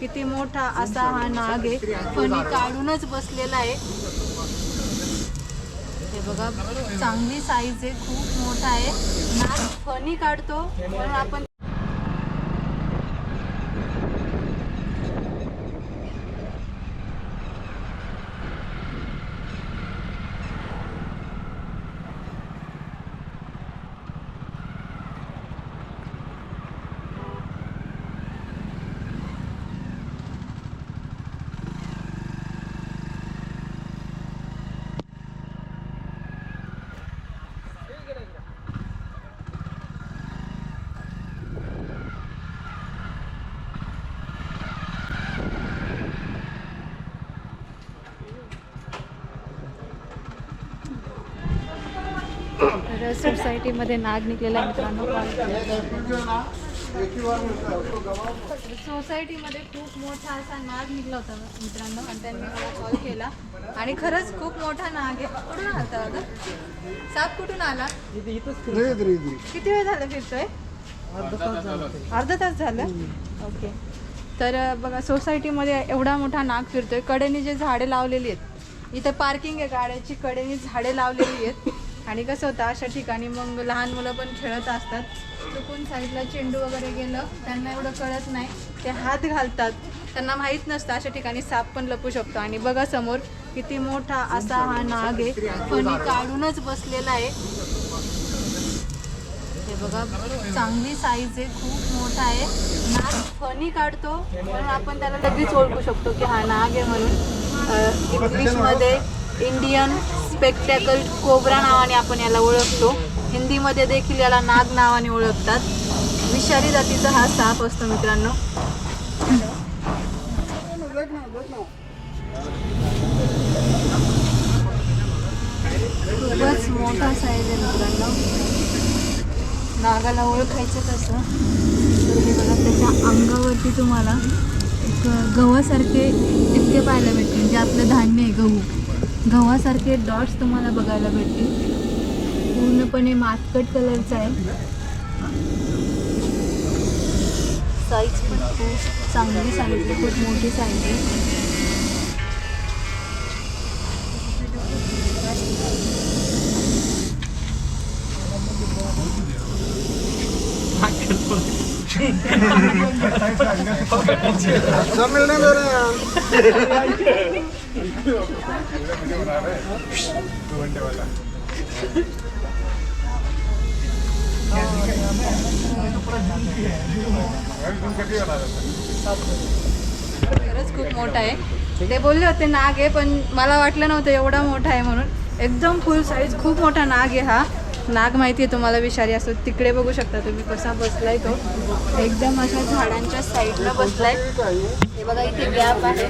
किती मोठा असा हा नाग आहे. फणी काढूनच बसलेला आहे. हे बघा चांगली साईज आहे खूप मोठा आहे. नाग फणी काढतो म्हणून आपण तर सोसायटीमध्ये नाग निघलेला मित्रांनो. सोसायटीमध्ये खूप मोठा असा नाग निघला होता मित्रांनो आणि त्यांनी मला कॉल केला. आणि खरंच खूप मोठा नाग आहे. कुठून आला होता साप कुठून आला? किती वेळ झाला फिरतोय? अर्धा तास झालं. ओके. तर बघा सोसायटीमध्ये एवढा मोठा नाग फिरतोय. कडेने जे झाडे लावलेली आहेत इथं पार्किंग आहे गाड्याची कडेने झाडे लावलेली आहेत. आणि कसं होतं अशा ठिकाणी मग लहान मुलं पण खेळत असतात. चुकून साईडला चेंडू वगैरे गेलं त्यांना एवढं कळत नाही. ते हात घालतात. त्यांना माहीत नसतं अशा ठिकाणी साप पण लपू शकतो. आणि बघा समोर किती मोठा असा हा नाग आहे. फणी काढूनच बसलेला आहे. हे बघा चांगली साईज आहे खूप मोठा आहे. नाग फणी काढतो म्हणून आपण त्याला लगेच ओळखू शकतो की हा नाग आहे म्हणून. इंग्लिशमध्ये इंडियन स्पेक्टॅकल कोबरा नावाने आपण याला ओळखतो. हिंदीमध्ये देखील याला नाग नावाने ओळखतात. विषारी जातीचा हा साप असतो मित्रांनो. खूपच मोठा साईज आहे मित्रांनो. नागाला ओळखायचं कसं तर हे बघा त्याच्या अंगावरती तुम्हाला एक गव्हासारखे टिपके पाहायला भेटतील जे आपलं धान्य आहे गहू. गव्हासारखे डॉट्स तुम्हाला बघायला भेटतील. पूर्णपणे मातकट कलरचा आहे साईज पण खूप चांगली साईज आहे खूप मोठी साईज आहे. सब खरंच खूप मोठा आहे. ते बोलले होते नाग आहे पण मला वाटलं नव्हतं एवढा मोठा आहे म्हणून. एकदम फुल साईज खूप मोठा नाग आहे हा. नाग माहिती आहे तुम्हाला विषारी असतो तिकडे बघू शकता तुम्ही कसा बसलाय तो. एकदम अशा झाडांच्या साईडला बसलाय. हे बघा इथे गॅप आहे.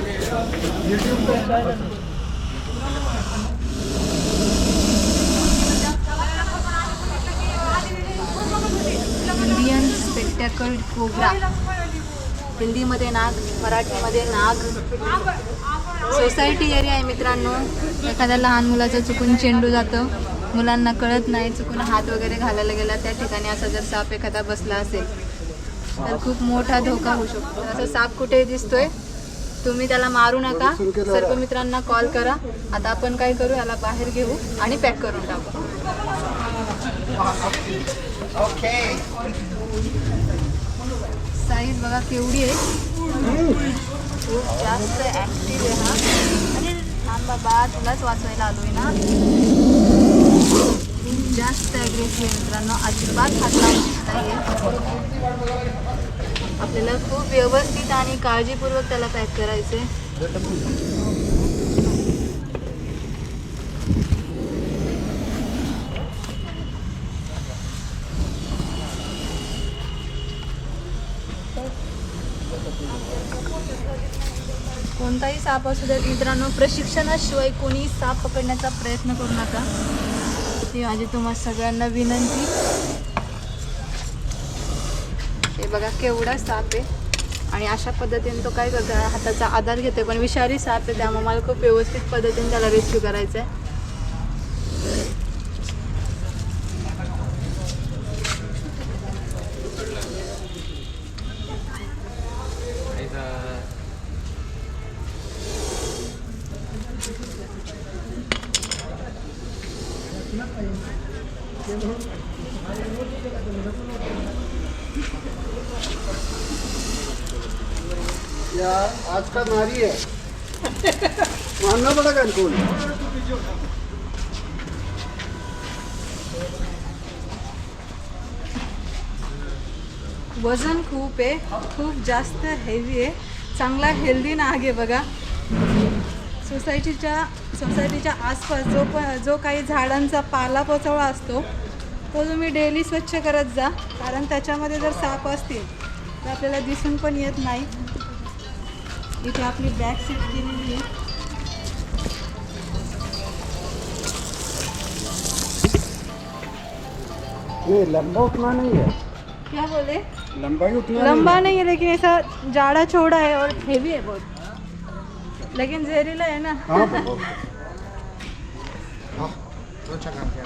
इंडियन स्पेक्टॅकल कोबरा हिंदीमध्ये नाग मराठीमध्ये नाग. सोसायटी एरिया आहे मित्रांनो. एखाद्या लहान मुलाचं चुकून चेंडू जातं. मुलांना कळत नाही चुकून हात वगैरे घालायला गेला त्या ठिकाणी असा जर साप एखादा बसला असेल तर खूप मोठा धोका होऊ शकतो. असं साप कुठे दिसतोय तुम्ही त्याला मारू नका. सर्व मित्रांना कॉल करा. आता आपण काय करू याला बाहेर घेऊ आणि पॅक करून टाकू. साईज बघा केवढी आहे. खूप जास्त ऍक्टिव्ह आहे हा. अरे बाबा तुलाच वाचवायला आलोय ना. जास्त ॲग्रेसिव्ह मित्रांनो अजिबात हात आपल्याला खूप व्यवस्थित आणि काळजीपूर्वक त्याला पॅक करायचे कोणताही साप असू देत मित्रांनो प्रशिक्षणाशिवाय कोणी साप पकडण्याचा प्रयत्न करू नका. ती माझी तुम्हा सगळ्यांना विनंती. हे बघा केवढा साप आहे. आणि अशा पद्धतीने तो काय करतो हाताचा आधार घेतोय. पण विषारी साप आहे त्यामुळे मला खूप व्यवस्थित पद्धतीने त्याला रेस्क्यू करायचं आहे या आज का नारी है मानना पड़ेगा इनको वजन खूप आहे खूप जास्त हेवी आहे. चांगला हेल्दी नाग आहे बघा. सोसायटीच्या सोसायटीच्या आसपास जो पण जो काही झाडांचा पाला पोचवळा असतो तो तुम्ही डेली स्वच्छ करत जा कारण त्याच्यामध्ये जर साप असतील तर आपल्याला दिसून पण येत नाही. इथे आपली बॅग सीट केलेली आहे. लंबा उतना नहीं है। क्या बोले? लंबाई उतना लंबा नहीं है लेकिन ऐसा जाड़ा चौड़ा है और हेवी है बहुत। लेकिन जहरीला है ना। हाँ बहुत। तो अच्छा काम किया।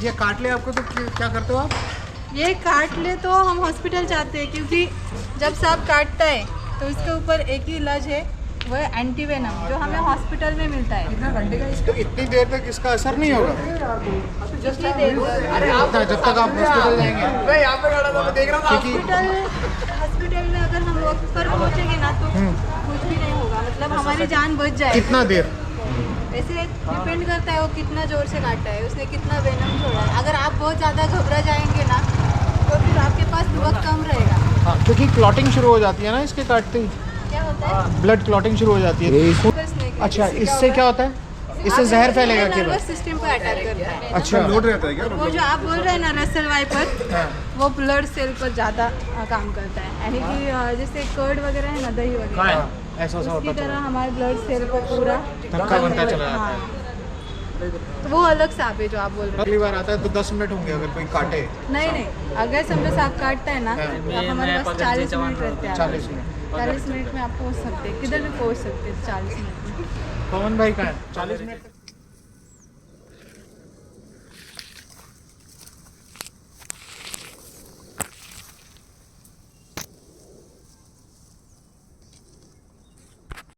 ये काट ले आपको तो क्या करते हो आप? ये काट ले तो हम हॉस्पिटल जाते हैं क्योंकि जब सांप काटता है तो इसके ऊपर एक ही इलाज है वो है एंटीवेनम जो हमें हॉस्पिटल में मिलता है। कितना घंटे का इसको इतनी देर तक इसका असर नहीं होगा? देर जब तक आप हॉस्पिटल जाएँगे। हॉस्पिटल हॉस्पिटल में अगर हम वक्त पर पहुँचेंगे ना तो कुछ भी नहीं होगा। मतलब हमारी जान बच जाए कितना देर? वैसे डिपेंड करता है वो कितना ज़ोर से काटा है उसने कितना वेनम छोड़ा है। अगर आप बहुत ज़्यादा घबरा जाएँगे ना तो फिर आपके पास वक्त कम रहेगा। हाँ क्योंकि क्लॉटिंग शुरू हो जाती है ना इसके काटते ही। क्या होता है? ब्लड क्लॉटिंग शुरू हो जाती है। है। अच्छा इससे क्या होता है? इससे जहर फैलेगा केवल। सिस्टम पर अटैक करता है। अच्छा। लोड रहता है क्या? वो जो आप बोल रहे हैं ना रसल वाइपर हाँ। वो ब्लड सेल पर ज़्यादा काम करता है। यानी कि जैसे कर्ड वगैरह है ना दही वगैरह। हाँ, ऐसा ऐसा होता तरह हमारे ब्लड सेल को पूरा धक्का बनता चला जाता हाँ। है। तो वो अलग सांप है जो आप बोल रहे हैं। अगली बार आता है तो दस मिनट होंगे अगर कोई काटे। नहीं नहीं। अगर समझो सांप काटता है ना तो आप हमारे पास चालीस मिनट रहते हैं। चालीस मिनट। चालीस मिनट में आप पहुँच सकते हैं। किधर भी पहुँच सकते हैं चालीस मिनट में। पवन भाई का है? चालीस मिनट।